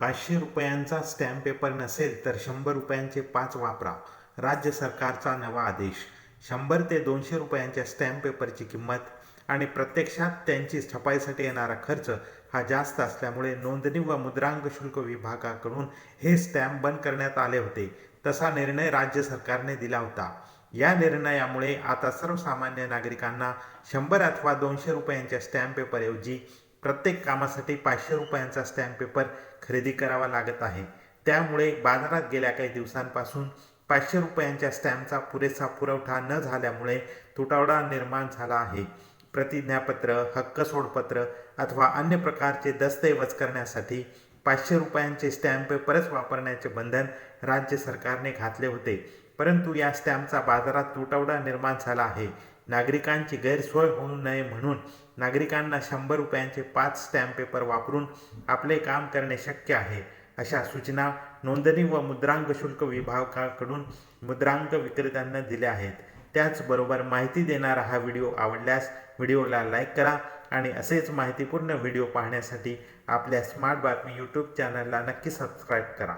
पाचशे रुपयांचा stamp paper नसेल तर शंभर रुपयांचे पाच वापरा. राज्य सरकारचा नवा आदेश. शंभर ते दोनशे रुपयांच्या स्टॅम्प पेपरची किंमत आणि प्रत्यक्षात त्यांची छपाईसाठी येणारा खर्च हा जास्त असल्यामुळे नोंदणी व मुद्रांक शुल्क विभागाकडून हे स्टॅम्प बंद करण्यात आले होते. तसा निर्णय राज्य सरकारने दिला होता. या निर्णयामुळे आता सर्वसामान्य नागरिकांना शंभर अथवा दोनशे रुपयांच्या स्टॅम्प पेपरऐवजी प्रत्येक कामासाठी पाचशे रुपयांचा स्टॅम्प पेपर खरेदी करावा लागत आहे. त्यामुळे बाजारात गेल्या काही दिवसांपासून पाचशे रुपयांच्या स्टॅम्पचा पुरेसा पुरवठा न झाल्यामुळे तुटवडा निर्माण झाला आहे. प्रतिज्ञापत्र हक्क सोडपत्र अथवा अन्य प्रकारचे दस्तऐवज करण्यासाठी पाचशे रुपयांचे स्टॅम्प पेपरच वापरण्याचे बंधन राज्य सरकारने घातले होते. परंतु या स्टॅम्पचा बाजारात तुटवडा निर्माण झाला आहे. नागरिकांची गैरसोय होऊ नये म्हणून नागरिकांना शंभर रुपयांचे पाच स्टॅम्प पेपर वापरून आपले काम करणे शक्य आहे अशा सूचना नोंदणी व मुद्रांक शुल्क विभागाकडून मुद्रांक विक्रेत्यांना दिल्या आहेत. त्याचबरोबर माहिती देणारा हा व्हिडिओ आवडल्यास व्हिडिओला लाईक करा आणि असेच माहितीपूर्ण व्हिडिओ पाहण्यासाठी आपल्या स्मार्ट बातमी यूट्यूब चॅनलला नक्की सबस्क्राईब करा.